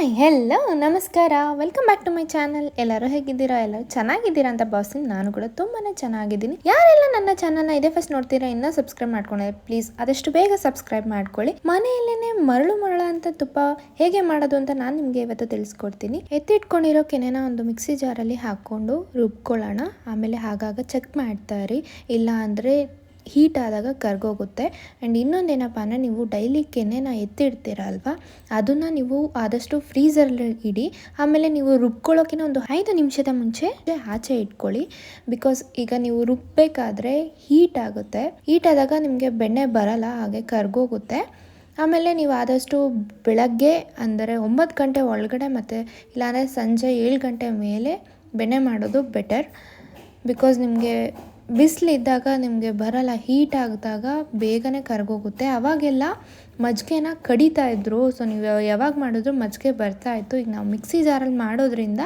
Hi hello ನಮಸ್ಕಾರ. Welcome back to my channel ಎಲ್ಲರೂ ಹೇಗಿದ್ದೀರಾ? ಎಲ್ಲರೂ ಚೆನ್ನಾಗಿದ್ದೀರಾ ಅಂತ ಭಾವಿಸ್ತೀನಿ. ನಾನು ಕೂಡ ತುಂಬಾ ಚೆನ್ನಾಗಿದ್ದೀನಿ. ಯಾರೆಲ್ಲ ನನ್ನ ಚಾನಲ್ನ ಇದೇ ಫಸ್ಟ್ ನೋಡ್ತೀರಾ, ಇನ್ನೂ ಸಬ್ಸ್ಕ್ರೈಬ್ ಮಾಡ್ಕೊಂಡ್ರೆ ಪ್ಲೀಸ್ ಆದಷ್ಟು ಬೇಗ ಸಬ್ಸ್ಕ್ರೈಬ್ ಮಾಡ್ಕೊಳ್ಳಿ. ಮನೆಯಲ್ಲೇನೆ ಮರಳು ಮರಳ ಅಂತ ತುಪ್ಪ ಹೇಗೆ ಮಾಡೋದು ಅಂತ ನಾನು ನಿಮಗೆ ಇವತ್ತು ತಿಳಿಸ್ಕೊಡ್ತೀನಿ. ಎತ್ತಿಟ್ಕೊಂಡಿರೋ ಕೆನೆನ ಒಂದು ಮಿಕ್ಸಿ ಜಾರಲ್ಲಿ ಹಾಕ್ಕೊಂಡು ರುಬ್ಕೊಳ್ಳೋಣ. ಆಮೇಲೆ ಆಗಾಗ ಚೆಕ್ ಮಾಡ್ತಾ ಇರಿ. ಇಲ್ಲ ಅಂದರೆ ಹೀಟ್ ಆದಾಗ ಕರ್ಗೋಗುತ್ತೆ. ಆ್ಯಂಡ್ ಇನ್ನೊಂದು ಏನಪ್ಪ ಅಂದರೆ ನೀವು ಡೈಲಿ ಕೆನೆನ ಎತ್ತಿಡ್ತೀರ ಅಲ್ವಾ? ಅದನ್ನು ನೀವು ಆದಷ್ಟು ಫ್ರೀಸರಲ್ಲಿ ಇಡಿ. ಆಮೇಲೆ ನೀವು ರುಬ್ಕೊಳ್ಳೋಕ್ಕಿಂತ ಒಂದು ಐದು ನಿಮಿಷದ ಮುಂಚೆ ಆಚೆ ಇಟ್ಕೊಳ್ಳಿ. ಬಿಕಾಸ್ ಈಗ ನೀವು ರುಬ್ಬಬೇಕಾದ್ರೆ ಹೀಟ್ ಆಗುತ್ತೆ. ಹೀಟ್ ಆದಾಗ ನಿಮಗೆ ಬೆಣ್ಣೆ ಬರಲ್ಲ, ಹಾಗೆ ಕರ್ಗೋಗುತ್ತೆ. ಆಮೇಲೆ ನೀವು ಆದಷ್ಟು ಬೆಳಗ್ಗೆ ಅಂದರೆ ಒಂಬತ್ತು ಗಂಟೆ ಒಳಗಡೆ ಮತ್ತು ಇಲ್ಲಾಂದರೆ ಸಂಜೆ ಏಳು ಗಂಟೆ ಮೇಲೆ ಬೆಣ್ಣೆ ಮಾಡೋದು ಬೆಟರ್ ಬಿಕಾಸ್ ನಿಮಗೆ ಬಿಸಿಲಿದ್ದಾಗ ನಿಮಗೆ ಬರಲ್ಲ ಹೀಟ್ ಆಗಿದಾಗ ಬೇಗನೆ ಕರ್ಗೋಗುತ್ತೆ. ಅವಾಗೆಲ್ಲ ಮಜ್ಜಿಗೆನ ಕಡಿತಾ ಇದ್ದರು ಸೊ ನೀವು ಯಾವಾಗ ಮಾಡಿದ್ರು ಮಜ್ಜಿಗೆ ಬರ್ತಾ ಇತ್ತು. ಈಗ ನಾವು ಮಿಕ್ಸಿ ಜಾರಲ್ಲಿ ಮಾಡೋದ್ರಿಂದ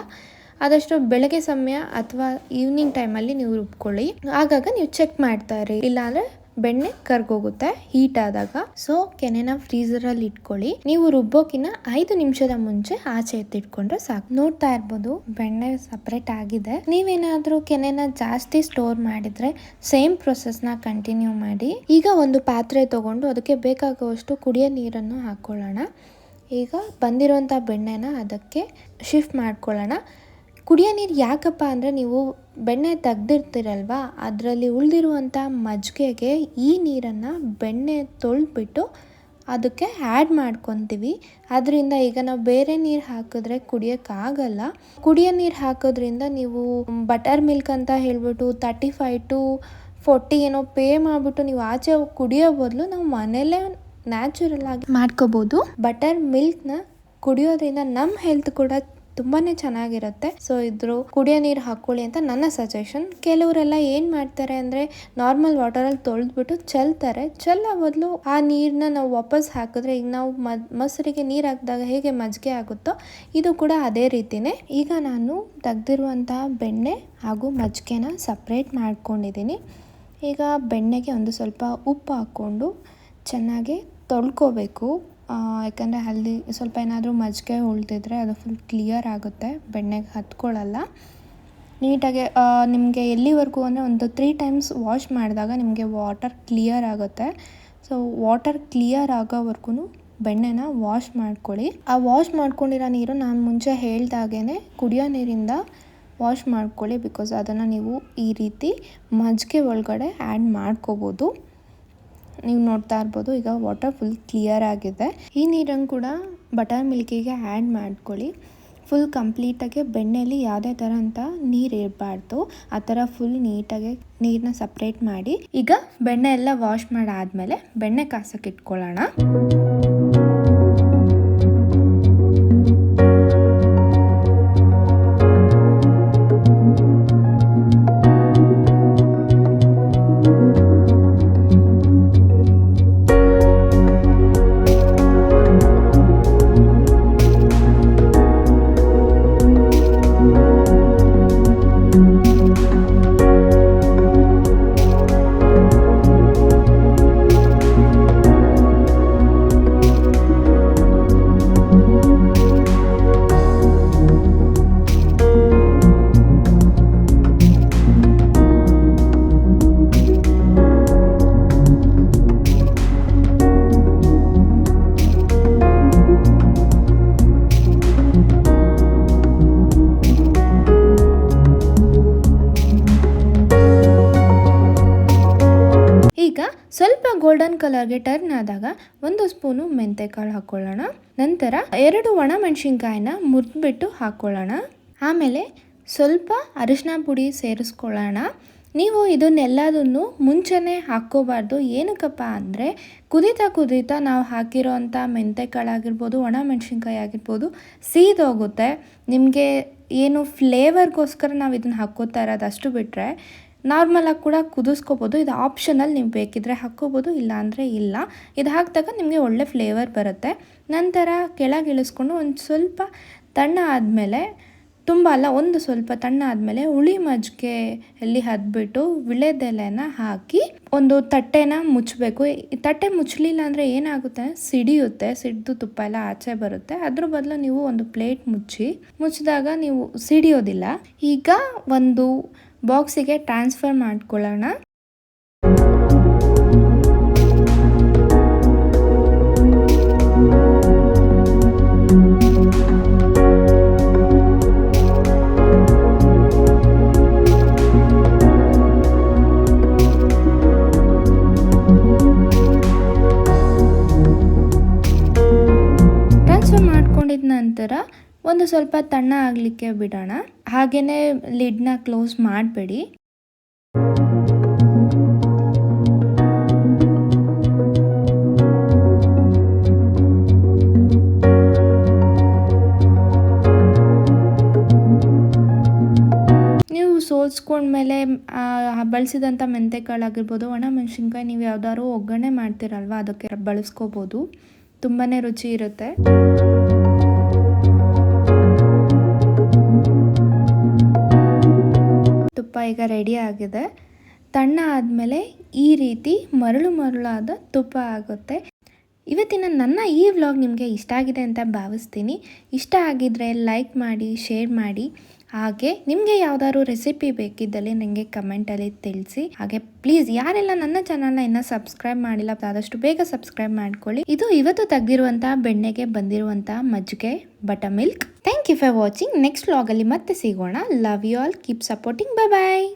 ಆದಷ್ಟು ಬೆಳಗ್ಗೆ ಸಮಯ ಅಥವಾ ಈವ್ನಿಂಗ್ ಟೈಮಲ್ಲಿ ನೀವು ರುಬ್ಕೊಳ್ಳಿ. ಆಗಾಗ ನೀವು ಚೆಕ್ ಮಾಡ್ತಾ ಇರಿ. ಇಲ್ಲಾಂದರೆ ಬೆಣ್ಣೆ ಕರ್ಗೋಗುತ್ತೆ ಹೀಟ್ ಆದಾಗ. ಸೊ ಕೆನೆನ ಫ್ರೀಸರಲ್ಲಿ ಇಟ್ಕೊಳ್ಳಿ. ನೀವು ರುಬ್ಬೋಕಿನ ಐದು ನಿಮಿಷದ ಮುಂಚೆ ಆಚೆ ಎತ್ತಿಟ್ಕೊಂಡ್ರೆ ಸಾಕು. ನೋಡ್ತಾ ಇರ್ಬೋದು, ಬೆಣ್ಣೆ ಸಪ್ರೇಟ್ ಆಗಿದೆ. ನೀವೇನಾದ್ರೂ ಕೆನೆನ ಜಾಸ್ತಿ ಸ್ಟೋರ್ ಮಾಡಿದ್ರೆ ಸೇಮ್ ಪ್ರೊಸೆಸ್ನ ಕಂಟಿನ್ಯೂ ಮಾಡಿ. ಈಗ ಒಂದು ಪಾತ್ರೆ ತಗೊಂಡು ಅದಕ್ಕೆ ಬೇಕಾಗುವಷ್ಟು ಕುಡಿಯೋ ನೀರನ್ನು ಹಾಕೊಳ್ಳೋಣ ಈಗ ಬಂದಿರೋಂಥ ಬೆಣ್ಣೆನ ಅದಕ್ಕೆ ಶಿಫ್ಟ್ ಮಾಡ್ಕೊಳ್ಳೋಣ. ಕುಡಿಯೋ ನೀರು ಯಾಕಪ್ಪ ಅಂದರೆ ನೀವು ಬೆಣ್ಣೆ ತೆಗ್ದಿರ್ತೀರಲ್ವ? ಅದರಲ್ಲಿ ಉಳಿದಿರುವಂಥ ಮಜ್ಜಿಗೆಗೆ ಈ ನೀರನ್ನು ಬೆಣ್ಣೆ ತೊಳೆದ್ಬಿಟ್ಟು ಅದಕ್ಕೆ ಆ್ಯಡ್ ಮಾಡ್ಕೊತೀವಿ. ಅದರಿಂದ ಈಗ ನಾವು ಬೇರೆ ನೀರು ಹಾಕಿದ್ರೆ ಕುಡಿಯೋಕ್ಕಾಗಲ್ಲ. ಕುಡಿಯೋ ನೀರು ಹಾಕೋದ್ರಿಂದ ನೀವು ಬಟರ್ ಮಿಲ್ಕ್ ಅಂತ ಹೇಳ್ಬಿಟ್ಟು ತರ್ಟಿ ಫೈವ್ ಟು ಫೋರ್ಟಿ ಏನೋ ಪೇ ಮಾಡಿಬಿಟ್ಟು ನೀವು ಆಚೆ ಕುಡಿಯೋ ಬದಲು ನಾವು ಮನೇಲೇ ನ್ಯಾಚುರಲ್ ಆಗಿ ಮಾಡ್ಕೋಬೋದು. ಬಟರ್ ಮಿಲ್ಕ್ನ ಕುಡಿಯೋದ್ರಿಂದ ನಮ್ಮ ಹೆಲ್ತ್ ಕೂಡ ತುಂಬಾನೇ ಚೆನ್ನಾಗಿರುತ್ತೆ. ಸೊ ಇದ್ರು ಕುಡಿಯೋ ನೀರು ಹಾಕೊಳ್ಳಿ ಅಂತ ನನ್ನ ಸಜೆಷನ್ ಕೆಲವರೆಲ್ಲ ಏನು ಮಾಡ್ತಾರೆ ಅಂದರೆ ನಾರ್ಮಲ್ ವಾಟರಲ್ಲಿ ತೊಳೆದ್ಬಿಟ್ಟು ಚೆಲ್ತಾರೆ. ಚೆಲ್ಲೋ ಬದಲು ಆ ನೀರನ್ನ ನಾವು ವಾಪಸ್ ಹಾಕಿದ್ರೆ, ಈಗ ನಾವು ಮೊಸರಿಗೆ ನೀರು ಹಾಕಿದಾಗ ಹೇಗೆ ಮಜ್ಜಿಗೆ ಆಗುತ್ತೋ, ಇದು ಕೂಡ ಅದೇ ರೀತಿನೇ. ಈಗ ನಾನು ತೆಗ್ದಿರುವಂತಹ ಬೆಣ್ಣೆ ಹಾಗೂ ಮಜ್ಜಿಗೆನ ಸಪ್ರೇಟ್ ಮಾಡ್ಕೊಂಡಿದ್ದೀನಿ ಈಗ ಬೆಣ್ಣೆಗೆ ಒಂದು ಸ್ವಲ್ಪ ಉಪ್ಪು ಹಾಕ್ಕೊಂಡು ಚೆನ್ನಾಗಿ ತೊಳ್ಕೊಬೇಕು. ಯಾಕಂದರೆ ಅಲ್ಲಿ ಸ್ವಲ್ಪ ಏನಾದರೂ ಮಜ್ಜಿಗೆ ಉಳಿದಿದ್ರೆ ಅದು ಫುಲ್ ಕ್ಲಿಯರ್ ಆಗುತ್ತೆ, ಬೆಣ್ಣೆಗೆ ಹತ್ಕೊಳ್ಳಲ್ಲ. ನೀಟಾಗಿ ನಿಮಗೆ ಎಲ್ಲಿವರೆಗೂ ಅಂದರೆ ಒಂದು ತ್ರೀ ಟೈಮ್ಸ್ ವಾಶ್ ಮಾಡಿದಾಗ ನಿಮಗೆ ವಾಟರ್ ಕ್ಲಿಯರ್ ಆಗುತ್ತೆ. ಸೊ ವಾಟರ್ ಕ್ಲಿಯರ್ ಆಗೋವರೆಗೂ ಬೆಣ್ಣೆನ ವಾಶ್ ಮಾಡ್ಕೊಳ್ಳಿ. ಆ ವಾಶ್ ಮಾಡ್ಕೊಂಡಿರೋ ನೀರು ನಾನು ಮುಂಚೆ ಹೇಳ್ದಾಗೇ ಕುಡಿಯೋ ನೀರಿಂದ ವಾಶ್ ಮಾಡ್ಕೊಳ್ಳಿ ಬಿಕಾಸ್ ಅದನ್ನು ನೀವು ಈ ರೀತಿ ಮಜ್ಜಿಗೆ ಒಳಗಡೆ ಆ್ಯಡ್ ಮಾಡ್ಕೋಬೋದು. ನೀವು ನೋಡ್ತಾ ಇರ್ಬೋದು, ಈಗ ವಾಟರ್ ಫುಲ್ ಕ್ಲಿಯರ್ ಆಗಿದೆ. ಈ ನೀರನ್ನು ಕೂಡ ಬಟರ್ ಮಿಲ್ಕಿಗೆ ಆ್ಯಡ್ ಮಾಡ್ಕೊಳ್ಳಿ. ಫುಲ್ ಕಂಪ್ಲೀಟಾಗಿ ಬೆಣ್ಣೆಯಲ್ಲಿ ಯಾವುದೇ ಥರ ಅಂತ ನೀರು ಇರಬಾರ್ದು. ಆ ಥರ ಫುಲ್ ನೀಟಾಗಿ ನೀರನ್ನ ಸಪ್ರೇಟ್ ಮಾಡಿ. ಈಗ ಬೆಣ್ಣೆ ಎಲ್ಲ ವಾಶ್ ಮಾಡಾದ್ಮೇಲೆ ಬೆಣ್ಣೆ ಕಾಸಕ್ಕೆ ಇಟ್ಕೊಳ್ಳೋಣ. ಈಗ ಸ್ವಲ್ಪ ಗೋಲ್ಡನ್ ಕಲರ್ಗೆ ಟರ್ನ್ ಆದಾಗ ಒಂದು ಸ್ಪೂನು ಮೆಂತೆಕಾಳು ಹಾಕ್ಕೊಳ್ಳೋಣ ನಂತರ ಎರಡು ಒಣ ಮೆಣಸಿನ್ಕಾಯಿನ ಮುರಿದ್ಬಿಟ್ಟು ಹಾಕ್ಕೊಳ್ಳೋಣ ಆಮೇಲೆ ಸ್ವಲ್ಪ ಅರಿಶಿನ ಪುಡಿ ಸೇರಿಸ್ಕೊಳ್ಳೋಣ. ನೀವು ಇದನ್ನೆಲ್ಲದನ್ನು ಮುಂಚೆನೆ ಹಾಕ್ಕೋಬಾರ್ದು. ಏನಕ್ಕಪ್ಪ ಅಂದರೆ ಕುದೀತಾ ಕುದೀತಾ ನಾವು ಹಾಕಿರೋ ಅಂಥ ಮೆಂತೆಕಾಳಾಗಿರ್ಬೋದು ಒಣ ಮೆಣಸಿನ್ಕಾಯಿ ಆಗಿರ್ಬೋದು ಸೀದೋಗುತ್ತೆ ನಿಮಗೆ ಏನು ಫ್ಲೇವರ್ಗೋಸ್ಕರ ನಾವು ಇದನ್ನು ಹಾಕ್ಕೋತಾ ಇರೋದು ಅಷ್ಟು ಬಿಟ್ಟರೆ ನಾರ್ಮಲಾಗಿ ಕೂಡ ಕುದಿಸ್ಕೋಬೋದು. ಇದು ಆಪ್ಷನಲ್ ನೀವು ಬೇಕಿದ್ರೆ ಹಾಕ್ಕೋಬೋದು ಇಲ್ಲ ಅಂದರೆ ಇಲ್ಲ. ಇದು ಹಾಕಿದಾಗ ನಿಮಗೆ ಒಳ್ಳೆ ಫ್ಲೇವರ್ ಬರುತ್ತೆ. ನಂತರ ಕೆಳಗೆ ಇಳಿಸ್ಕೊಂಡು ಒಂದು ಸ್ವಲ್ಪ ತಣ್ಣ ಆದಮೇಲೆ, ತುಂಬ ಅಲ್ಲ, ಒಂದು ಸ್ವಲ್ಪ ತಣ್ಣ ಆದಮೇಲೆ ಹುಳಿ ಮಜ್ಜಿಗೆಯಲ್ಲಿ ಹದ್ಬಿಟ್ಟು ವಿಳೆದೆಲೆನ ಹಾಕಿ ಒಂದು ತಟ್ಟೆನ ಮುಚ್ಚಬೇಕು ತಟ್ಟೆ ಮುಚ್ಚಲಿಲ್ಲ ಅಂದರೆ ಏನಾಗುತ್ತೆ? ಸಿಡಿಯುತ್ತೆ, ಸಿಡ್ದು ತುಪ್ಪ ಎಲ್ಲ ಆಚೆ ಬರುತ್ತೆ. ಅದ್ರ ಬದಲು ನೀವು ಒಂದು ಪ್ಲೇಟ್ ಮುಚ್ಚಿ ಮುಚ್ಚಿದಾಗ ನೀವು ಸಿಡಿಯೋದಿಲ್ಲ. ಈಗ ಒಂದು ಬಾಕ್ಸಿಗೆ ಟ್ರಾನ್ಸ್ಫರ್ ಮಾಡ್ಕೊಳ್ಳೋಣ. ಟ್ರಾನ್ಸ್ಫರ್ ಮಾಡ್ಕೊಂಡಿದ ನಂತರ ಒಂದು ಸ್ವಲ್ಪ ತಣ್ಣ ಆಗಲಿಕ್ಕೆ ಬಿಡೋಣ. ಹಾಗೆಯೇ ಲಿಡ್ನ ಕ್ಲೋಸ್ ಮಾಡಬೇಡಿ. ಸೋಲ್ಸ್ಕೊಂಡ್ಮೇಲೆ ಬಳಸಿದಂಥ ಮೆಂತೆಕಾಳಾಗಿರ್ಬೋದು, ಒಣ ಮೆಣಸಿನ್ಕಾಯಿ ನೀವು ಯಾವ್ದಾದ್ರು ಒಗ್ಗರಣೆ ಮಾಡ್ತೀರಲ್ವಾ, ಅದಕ್ಕೆ ಬಳಸ್ಕೋಬೋದು. ತುಂಬಾ ರುಚಿ ಇರುತ್ತೆ. ತುಪ್ಪ ಈಗ ರೆಡಿ ಆಗಿದೆ. ತಣ್ಣ ಆದಮೇಲೆ ಈ ರೀತಿ ಮರಳು ಮರಳಾದ ತುಪ್ಪ ಆಗುತ್ತೆ. ಇವತ್ತಿನ ನನ್ನ ಈ ವ್ಲಾಗ್ ನಿಮಗೆ ಇಷ್ಟ ಆಗಿದೆ ಅಂತ ಭಾವಿಸ್ತೀನಿ. ಇಷ್ಟ ಆಗಿದ್ದರೆ ಲೈಕ್ ಮಾಡಿ ಶೇರ್ ಮಾಡಿ. ಹಾಗೆ ನಿಮಗೆ ಯಾವ್ದಾದ್ರು ರೆಸಿಪಿ ಬೇಕಿದ್ದಲ್ಲಿ ನನಗೆ ಕಮೆಂಟಲ್ಲಿ ತಿಳಿಸಿ. ಹಾಗೆ ಪ್ಲೀಸ್ ಯಾರೆಲ್ಲ ನನ್ನ ಚಾನಲ್ನ ಇನ್ನೂ ಸಬ್ಸ್ಕ್ರೈಬ್ ಮಾಡಿಲ್ಲ, ಆದಷ್ಟು ಬೇಗ ಸಬ್ಸ್ಕ್ರೈಬ್ ಮಾಡ್ಕೊಳ್ಳಿ. ಇದು ಇವತ್ತು ತೆಗೆದಿರುವಂತಹ ಬೆಣ್ಣೆಗೆ ಬಂದಿರುವಂಥ ಮಜ್ಜಿಗೆ, butter milk. Thank you for watching next ವ್ಲಾಗಲ್ಲಿ ಮತ್ತೆ ಸಿಗೋಣ. Love you all keep supporting bye bye